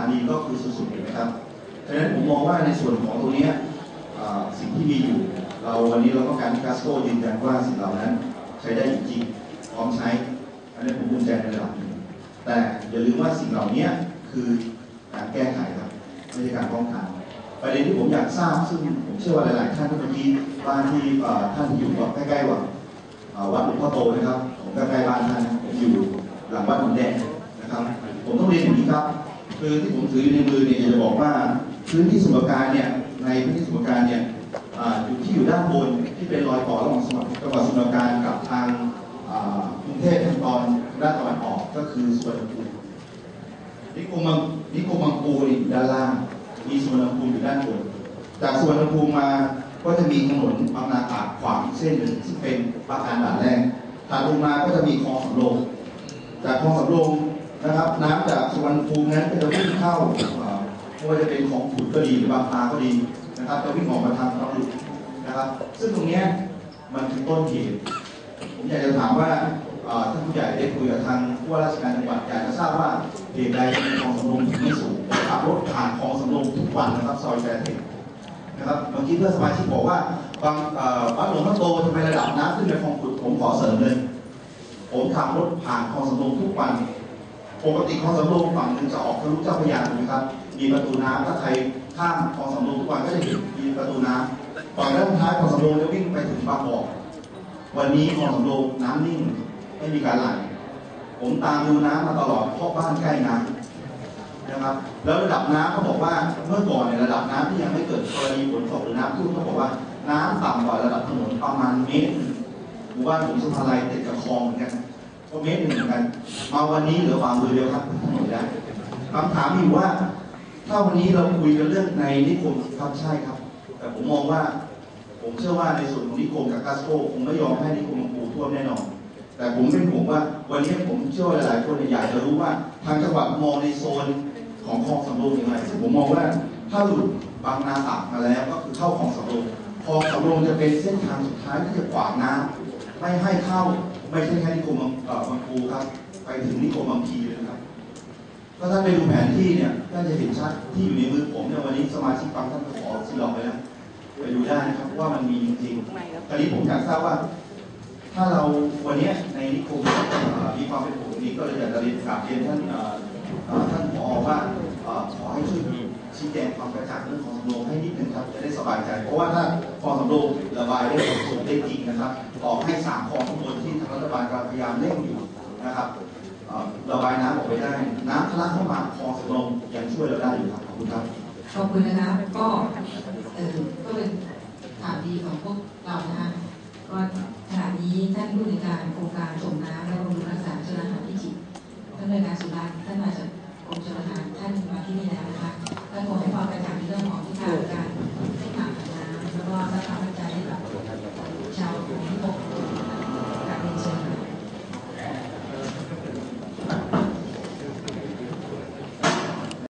อันนี้ก็คือสุดๆเห็นไหมครับฉะนั้นผมมองว่าในส่วนของตรงนี้สิ่งที่มีอยู่ เราวันนี้เราต้องการที่กาสโกยืนยันว่าสิ่งเหล่านั้นใช้ได้จริงพร้อมใช้อันนี้ผมภูมิใจในระดับหนึ่งแต่อย่าลืมว่าสิ่งเหล่านี้คือการแก้ไขครับไม่ใช่การป้องกันประเด็นที่ผมอยากทราบซึ่งผมเชื่อว่าหลาย ๆ ท่านเมื่อกี้บ้านที่ท่านที่อยู่ใกล้ๆวัดวัดหลวงพ่อโตนะครับผมใกล้ๆบ้านท่านผมอยู่หลังวัดหนองแดงนะครับ ผมต้องเรียนอย่างนี้ครับ คือที่ผมถืออยู่ในมือเนี่ยอยากจะบอกว่าพื้นที่สมุปราการเนี่ยในพื้นที่สมุปราการเนี่ยอยู่ที่อยู่ด้านบนที่เป็นรอยต่อระหว่างจังหวัดจังหวัดสมุทรปราการกับทางกรุงเทพทางตอนด้านตะวันออกก็คือสุวรรณภูมินิคมบางนิคมบางปูอยู่ด้านล่าง มีสุวรรณภูมิอยู่ด้านบน จากสุวรรณภูมิมาก็จะมีถนนบางนาตราดขวางอีกเส้นหนึ่งซึ่งเป็นปราการด่านแรกถัดลงมาก็จะมีคลองสำโรงจากคลองสำโรง นะครับ น้ำจากสุวรรณภูมินั้นก็จะวิ่งเข้าไม่ว่าจะเป็นของขุดก็ดีหรือบางปลาก็ดีนะครับจะวิ่งออกมาทางตะลุนะครับ ซึ่งตรงนี้มันคือต้นเหตุผมอยากจะถามว่าท่านผู้ใหญ่ได้คุยกับทางผู้ว่าราชการจังหวัดอยากจะทราบว่าเหตุใดคลองสำโรงถึงไม่สูงขับรถผ่านคลองสำโรงทุกวันนะครับซอยแฟร์เทคนะครับเมื่อกี้เพื่อนสมาชิกบอกว่าบางเอ่อวัดหลวงพ่อโตทำไมระดับน้ำขึ้นในคลองขุดผมขอเสริมเลย ผมขับรถผ่านคลองสำโรงทุกวัน ปกติคลองสำโรงฝั่งหนึงจะออกทะลุเจ้าพระยาถูกไหมครับ มีประตูน้ำถ้าใครข้ามคลองสำโรงทุกวันก็จะเห็นมีประตูน้ำฝั่งด้านท้ายคลองสำโรงจะวิ่งไปถึงบางบ่อวันนี้คลองสำโรงน้ำนิ่งไม่มีการไหลผมตามดูน้ำมาตลอดเพราะบ้านใกล้น้ำนะครับ แล้วระดับน้ำเขาบอกว่าเมื่อก่อนเนี่ยระดับน้ำที่ยังไม่เกิดกรณีฝนตกหรือน้ำท่วมเขาบอกว่าน้ำต่ำกว่าระดับถนนประมาณเมตรหนึ่งหมู่บ้านผมสุภาลัยติดกับคลองเหมือนกัน ก็เมตรหนึ่งเหมือนกันมาวันนี้เหลือฝ่ามือเดียวครับนนแล้วคำถามอยู่ว่า ถ้าวันนี้เราคุยกันเรื่องในนิคมครับใช่ครับ แต่ผมมองว่า ผมเชื่อว่าในส่วนของนิคมกับกาสโกคงไม่ยอมให้นิคมบางปูท่วมแน่นอน แต่ผมเป็นห่วงว่า วันนี้ผมเชื่อว่าหลายๆคนอยากจะรู้ว่าทางจังหวัดมองในโซนของคลองสำโรงอย่างไรซึ่งผมมองว่าถ้าหลุดบางนาตักมาแล้วก็คือเข้าคลองสำโรงคลองสำโรงจะเป็นเส้นทางสุดท้ายที่จะขวางน้ำไม่ให้เข้า ไม่ใช่แค่นิคมบางเอ่อบางปูครับ ไปถึงนิคมบางพีเลยนะครับถ้าท่านไปดูแผนที่เนี่ยท่านจะเห็นชัดที่อยู่ในมือผมเนี่ยวันนี้สมาชิกฟังท่านขอซีลองไปแล้วไปดูได้นะครับว่ามันมีจริงๆตอนนี้ผมอยากทราบว่า ถ้าเราวันนี้ในนิคมเอ่อมีความเป็นปกติก็เลยอยากจะเรียนกราบเรียนท่านเอ่อเอ่อท่านผอว่าเอ่อขอให้ช่วยชี้แจงความกระจ่างเรื่องของสำโรงให้นิดนึงครับจะได้สบายใจ เพราะว่าถ้าคลองสำโรงระบายได้สมส่วนได้จริงนะครับออกให้สามคลองข้างบนที่ทางรั ฐบาลกำลังพยายามเร่งอยู่นะครับระบายน้ำออกไปได้ น้ำทะลักเข้ามาคลองสนมยังช่วยเราได้อยู่ครับ ขอบคุณครับ ขอบคุณนะคะก็เออก็เป็นข่าวดีของพวกเรานะคะก็ขณะนี้ท่านผู้ในการโครงการส่งน้ำและบำรุงรักษาชม